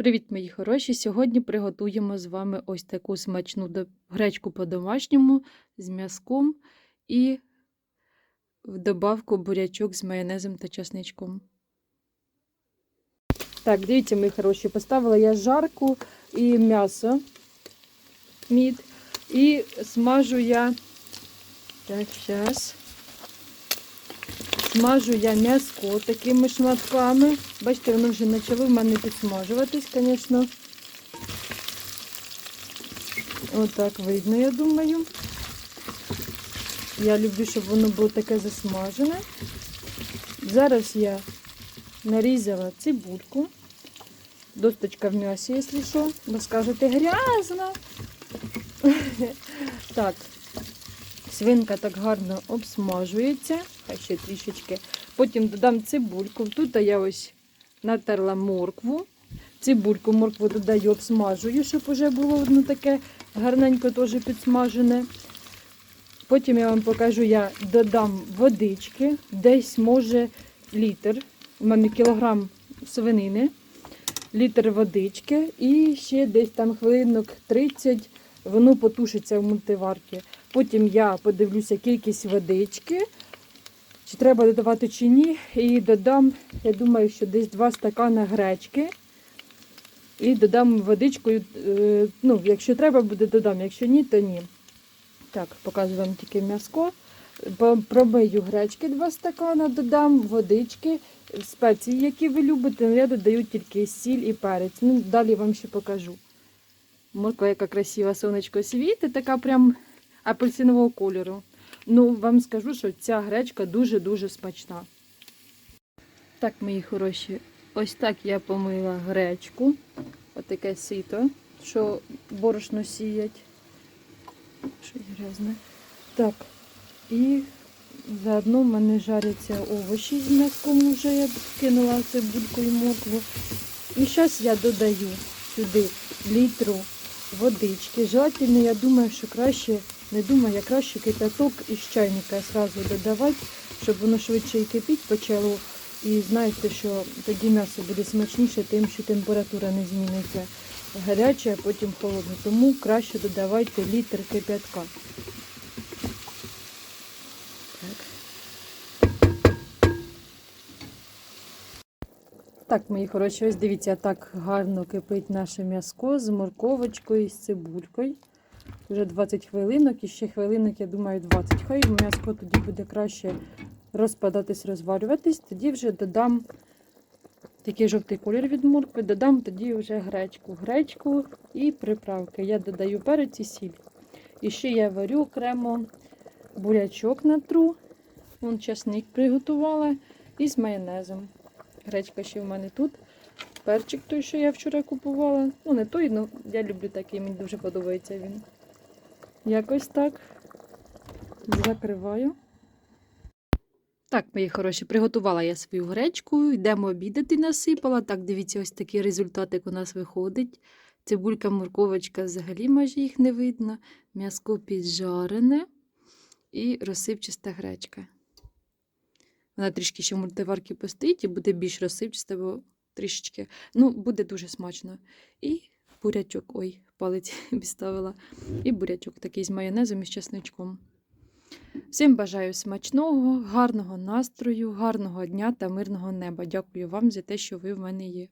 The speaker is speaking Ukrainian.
Привіт, мої хороші! Сьогодні приготуємо з вами ось таку смачну гречку по-домашньому з м'язком і в добавку бурячок з майонезом та часничком. Так, дивіться, мої хороші, поставила я жарку і м'ясо, мід, і смажу я. Так, зараз. Смажу я м'яско такими шматками. Бачите, воно вже почало в мене підсмажуватись, звісно. Отак видно, я думаю. Я люблю, щоб воно було таке засмажене. Зараз я нарізала цибульку. Досточка в м'ясі, якщо що, бо скажете грязно. Так, Свинка так гарно обсмажується, хай ще трішечки. Потім додам цибульку. Тут я ось натерла моркву. Цибульку, моркву додаю, обсмажую, щоб вже було воно таке гарненько теж підсмажене. Потім я вам покажу, я додам водички, десь може літр. У мене кілограм свинини, літр водички і ще десь там хвилинок 30 воно потушиться в мультиварці. Потім я подивлюся кількість водички, чи треба додавати чи ні. І додам, я думаю, що десь 2 стакани гречки. І додам водичкою. е, Ну, якщо треба, буде додам, якщо ні, то ні. Так, показую вам тільки м'яско. Промию гречки 2 стакани, додам водички, спеції, які ви любите. Я додаю тільки сіль і перець. Ну, далі вам ще покажу. Морква, яка красива сонечко світить, така прям апельсинового кольору. Ну, вам скажу, що ця гречка дуже-дуже смачна. Так, мої хороші, ось так я помила гречку. Отаке сито, що борошно сіять. Щось грязне. Так, і заодно в мене жаряться овочі з м'язком вже я кинула цибульку і моркву. І зараз я додаю сюди літру водички. Желательно, я думаю, що краще, не думаю, я краще кипяток із чайника одразу додавати, щоб воно швидше і кипіть почало. І знаєте, що тоді м'ясо буде смачніше, тим, що температура не зміниться гаряче, а потім холодне. Тому краще додавайте літр кипятка. Так, мої хороші, ось дивіться, так гарно кипить наше м'яско з морковочкою і з цибулькою. Вже 20 хвилинок і ще хвилинок, я думаю, 20. Хай м'яско тоді буде краще розпадатись, розварюватись. Тоді вже додам такий жовтий колір від моркви, додам тоді вже гречку. Гречку і приправки. Я додаю перець і сіль. І ще я варю окремо бурячок натру. Вон часник приготувала і з майонезом. Гречка ще в мене тут. Перчик той, що я вчора купувала. Ну, не той, але я люблю такий, мені дуже подобається він. Якось так. Закриваю. Так, мої хороші, приготувала я свою гречку, йдемо обідати, насипала. Так, дивіться, ось такий результатик у нас виходить. Цибулька, морковочка, взагалі майже їх не видно. М'яско піджарене і розсипчаста гречка. Вона трішки ще в мультиварці постоїть і буде більш розсипчаста, бо трішечки. Ну, буде дуже смачно. І бурячок, ой, палець відставила. І бурячок такий з майонезом і з чесничком. Всім бажаю смачного, гарного настрою, гарного дня та мирного неба. Дякую вам за те, що ви в мене є.